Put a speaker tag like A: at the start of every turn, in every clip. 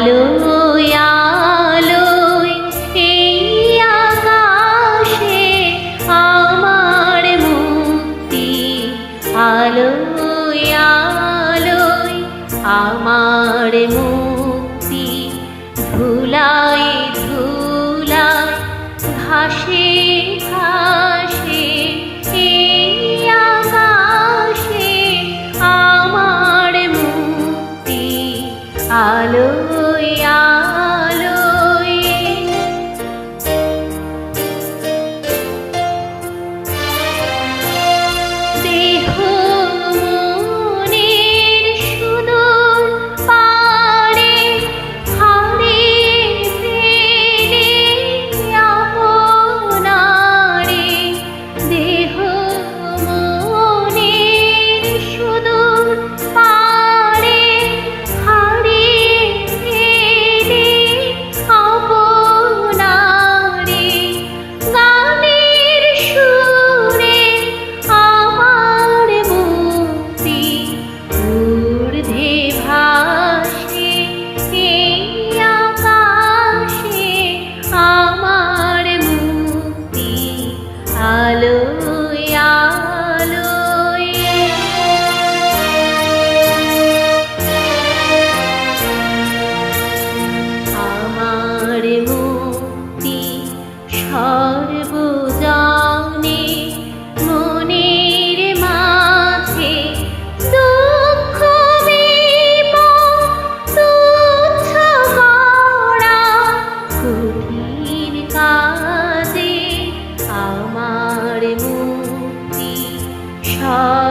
A: আলোয় মুক্তি। আমার মুক্তি। ধুলায় ধুলায় ঘাসে ঘাসে আকাশে আমার মুক্তি। আলোয় আলোয় সর্বজনে মনের মাঝে আমার মুক্তি সর্বজনে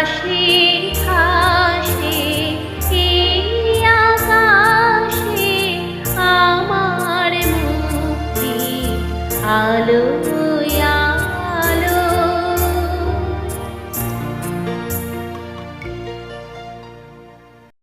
A: ধুলাই ধুলাই ঘাসে খা